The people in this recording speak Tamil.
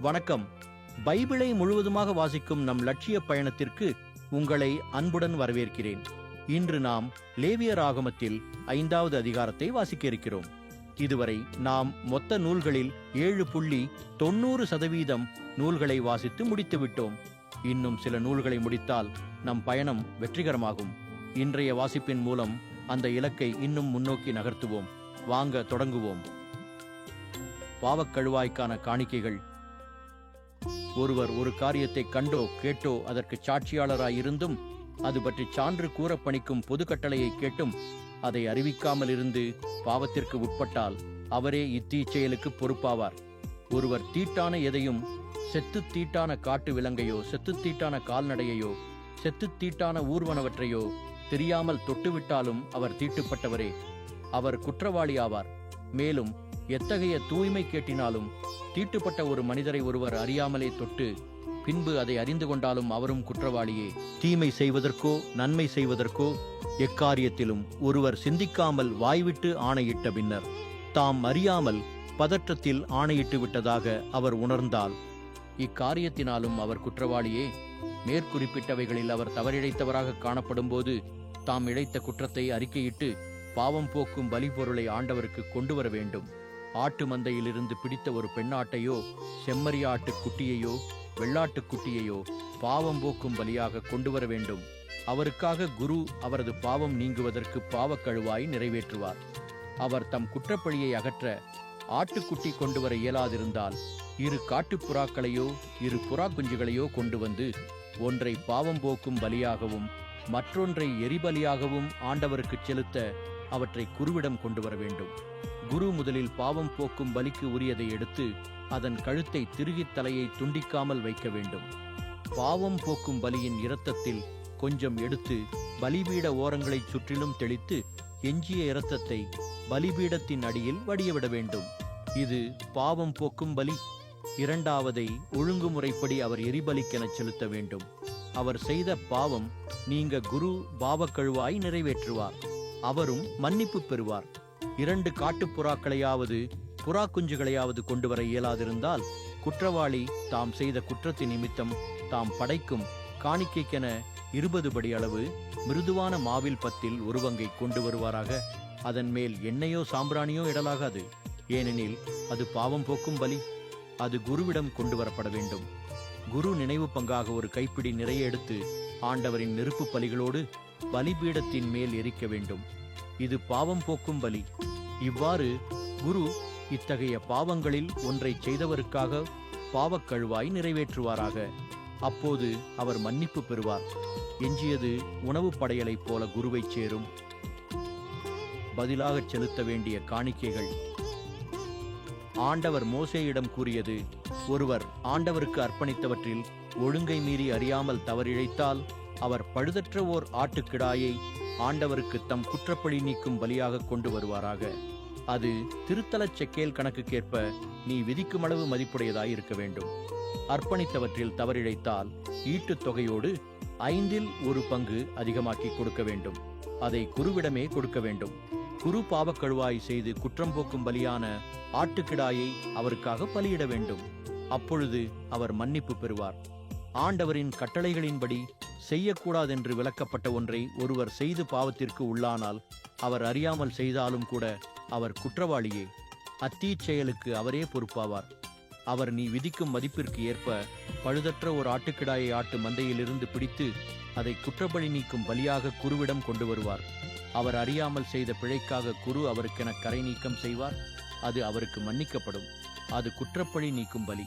வணக்கம். பைபிளை முழுவதுமாக வாசிக்கும் நம் லட்சிய பயணத்திற்கு உங்களை அன்புடன் வரவேற்கிறேன். இன்று நாம் லேவியர் ஆகமத்தில் ஐந்தாவது அதிகாரத்தை வாசிக்க இருக்கிறோம். இதுவரை நாம் மொத்த நூல்களில் ஏழு புள்ளி தொண்ணூறு சதவீதம் நூல்களை வாசித்து முடித்து விட்டோம். இன்னும் சில நூல்களை முடித்தால் நம் பயணம் வெற்றிகரமாகும். இன்றைய வாசிப்பின் மூலம் அந்த இலக்கை இன்னும் முன்னோக்கி நகர்த்துவோம். வாங்க தொடங்குவோம். பாவக்கழுவாய்க்கான காணிக்கைகள் ஒருவர் ஒரு காரியத்தை கண்டோ கேட்டோ அதற்கு சாட்சியாளராயிருந்தும் அது பற்றி சான்று கூற பணிக்கும் பொது கட்டளையை கேட்டும் அதை அறிவிக்காமல் இருந்து பாவத்திற்கு உட்பட்டால் அவரே இத்தீச்செயலுக்கு பொறுப்பாவார். ஒருவர் தீட்டான எதையும் செத்து தீட்டான காட்டு விலங்கையோ செத்து தீட்டான கால்நடையையோ செத்து தீட்டான ஊர்வனவற்றையோ தெரியாமல் தொட்டுவிட்டாலும் அவர் தீட்டுப்பட்டவரே. அவர் குற்றவாளி ஆவார். மேலும் எத்தகைய தூய்மை கேட்டினாலும் தீட்டுப்பட்ட ஒரு மனிதரை ஒருவர் அறியாமலே தொட்டு பின்பு அதை அறிந்து கொண்டாலும் அவரும் குற்றவாளியே. தீமை செய்வதற்கோ நன்மை செய்வதற்கோ எக்காரியத்திலும் ஒருவர் சிந்திக்காமல் வாய்விட்டு ஆணையிட்ட பின்னர் தாம் அறியாமல் பதற்றத்தில் ஆணையிட்டு விட்டதாக அவர் உணர்ந்தால் இக்காரியத்தினாலும் அவர் குற்றவாளியே. மேற்குறிப்பிட்டவைகளில் அவர் தவறிழைத்தவராக காணப்படும்போது தாம் இழைத்த குற்றத்தை அறிக்கையிட்டு பாவம் போக்கும் பலிபொருளை ஆண்டவருக்கு கொண்டு வர வேண்டும். ஆட்டு மந்தையிலிருந்து பிடித்த ஒரு பெண்ணாட்டையோ செம்மறியாட்டு குட்டியையோ வெள்ளாட்டுக் குட்டியையோ பாவம் போக்கும் பலியாக கொண்டு வர வேண்டும். அவருக்காக குரு அவரது பாவம் நீங்குவதற்கு பாவக்கழுவாய் நிறைவேற்றுவார். அவர் தம் குற்றப்பழியை அகற்ற ஆட்டுக்குட்டி கொண்டு வர இயலாதிருந்தால் இரு காட்டுப்புறாக்களையோ இரு புறா குஞ்சுகளையோ கொண்டு வந்து ஒன்றை பாவம் போக்கும் பலியாகவும் மற்றொன்றை எரிபலியாகவும் ஆண்டவருக்கு செலுத்த அவற்றை குருவிடம் கொண்டு வர வேண்டும். குரு முதலில் பாவம் போக்கும் பலிக்கு உரியதை எடுத்து அதன் கழுத்தை திருகித் தலையை துண்டிக்காமல் வைக்க வேண்டும். பாவம் போக்கும் பலியின் இரத்தத்தில் கொஞ்சம் எடுத்து பலிபீட ஓரங்களைச் சுற்றிலும் தெளித்து எஞ்சிய இரத்தத்தை பலிபீடத்தின் அடியில் வடியவிட வேண்டும். இது பாவம் போக்கும் பலி. இரண்டாவதை ஒழுங்குமுறைப்படி அவர் எரிபலிக்கெனச் செலுத்த வேண்டும். அவர் செய்த பாவம் நீங்க குரு பாவக்கழுவாய் நிறைவேற்றுவார். அவரும் மன்னிப்பு பெறுவார். இரண்டு காட்டுப்புறாக்களையாவது புறா குஞ்சுகளையாவது கொண்டு வர இயலாதிருந்தால் குற்றவாளி தாம் செய்த குற்றத்தின் நிமித்தம் தாம் படைக்கும் காணிக்கைக்கென இருபது படி அளவு மிருதுவான மாவில் பத்தில் ஒருவங்கை கொண்டு வருவாராக. அதன் மேல் எண்ணெயோ சாம்பிராணியோ இடலாகாது. ஏனெனில் அது பாவம் போக்கும் பலி. அது குருவிடம் கொண்டு வரப்பட வேண்டும். குரு நினைவு பங்காக ஒரு கைப்பிடி நிறைய எடுத்து ஆண்டவரின் நெருப்பு பலிகளோடு பலிபீடத்தின் மேல் எரிக்க வேண்டும். இது பாவம் போக்கும் பலி. இவ்வாறு குரு இத்தகைய பாவங்களில் ஒன்றை செய்தவருக்காக பாவக்கழுவாய் நிறைவேற்றுவாராக. அப்போது அவர் மன்னிப்பு பெறுவார். எஞ்சியது உணவு படையலைப் போல குருவை சேரும். பதிலாகச் செலுத்த வேண்டிய காணிக்கைகள். ஆண்டவர் மோசேயிடம் கூறியது ஒருவர் ஆண்டவருக்கு அர்ப்பணித்தவற்றில் ஒழுங்கை மீறி அறியாமல் தவறிழைத்தால் அவர் பழுதற்ற ஓர் ஆட்டுக்கிடாயை ஆண்டவருக்கு தம் குற்றப்பழி நீக்கும் பலியாக கொண்டு வருவாராக. அது திருத்தலச் செக்கேல் கணக்குக்கேற்ப நீ விதிக்கும் அளவு மதிப்புடையதாய் இருக்க வேண்டும். அர்ப்பணித்தவற்றில் தவறிழைத்தால் ஈட்டுத் தொகையோடு ஐந்தில் ஒரு பங்கு அதிகமாக்கி கொடுக்க வேண்டும். அதை குருவிடமே கொடுக்க வேண்டும். குரு பாவக்கழுவாய் செய்து குற்றம் போக்கும் பலியான ஆட்டுக்கிடாயை அவருக்காக பலியிட வேண்டும். அப்பொழுது அவர் மன்னிப்பு பெறுவார். ஆண்டவரின் கட்டளைகளின்படி செய்யக்கூடாதென்று விளக்கப்பட்ட ஒன்றை ஒருவர் செய்து பாவத்திற்கு உள்ளானால் அவர் அறியாமல் செய்தாலும் கூட அவர் குற்றவாளியே. அத்தீச் செயலுக்கு அவரே பொறுப்பாவார். அவர் நீ விதிக்கும் மதிப்பிற்கு ஏற்ப பழுதற்ற ஒரு ஆட்டுக்கிடாயை ஆட்டு மந்தையிலிருந்து பிடித்து அதை குற்றப்பழி நீக்கும் பலியாக குருவிடம் கொண்டு வருவார். அவர் அறியாமல் செய்த பிழைக்காக குரு அவருக்கென கரை நீக்கம் செய்வார். அது அவருக்கு மன்னிக்கப்படும். அது குற்றப்பழி நீக்கும் பலி.